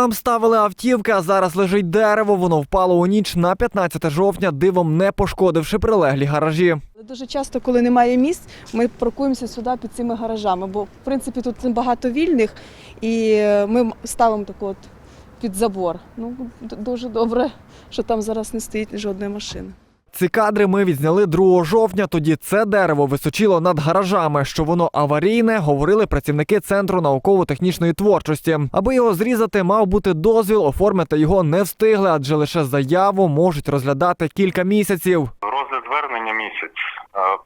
Там ставили автівки, а зараз лежить дерево. Воно впало у ніч на 15 жовтня, дивом не пошкодивши прилеглі гаражі. Дуже часто, коли немає місць, ми паркуємося сюди під цими гаражами, бо в принципі тут багато вільних, і е, ми ставимо так от під забор. Ну дуже добре, що там зараз не стоїть жодної машини. Ці кадри ми відзняли 2 жовтня. Тоді це дерево височило над гаражами. Що воно аварійне, говорили працівники центру науково-технічної творчості. Аби його зрізати, мав бути дозвіл. Оформити його не встигли, адже лише заяву можуть розглядати кілька місяців. Звернення місяць.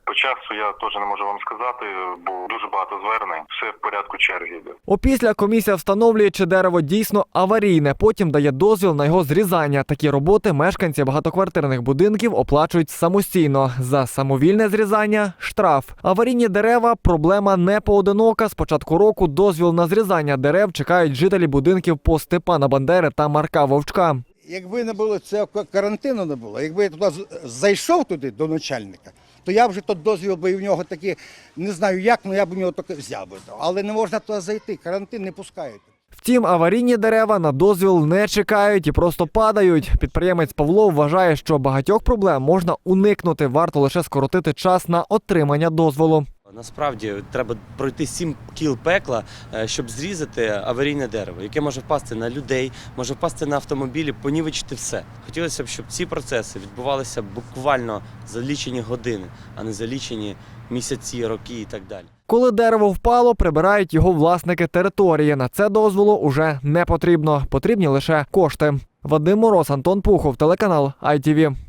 По часу я теж не можу вам сказати, бо дуже багато звернень. Все в порядку черги йде. Опісля комісія встановлює, чи дерево дійсно аварійне. Потім дає дозвіл на його зрізання. Такі роботи мешканці багатоквартирних будинків оплачують самостійно. За самовільне зрізання штраф. Аварійні дерева проблема не поодинока. З початку року дозвіл на зрізання дерев чекають жителі будинків по Степана Бандери та Марка Вовчка. Якби не було цього карантину, не було, якби я туди зайшов туди до начальника, то я вже той дозвіл би в нього таки, не знаю як, але я б у нього таки взяв би. Але не можна туди зайти, карантин не пускають. Втім, аварійні дерева на дозвіл не чекають і просто падають. Підприємець Павло вважає, що багатьох проблем можна уникнути. Варто лише скоротити час на отримання дозволу. Насправді треба пройти сім кіл пекла, е, щоб зрізати аварійне дерево, яке може впасти на людей, може впасти на автомобілі, понівечити все. Хотілося б, щоб ці процеси відбувалися буквально за лічені години, а не за лічені місяці, роки і так далі. Коли дерево впало, прибирають його власники території. На це дозволу уже не потрібно. Потрібні лише кошти. Вадим Мороз, Антон Пухов, телеканал ITV.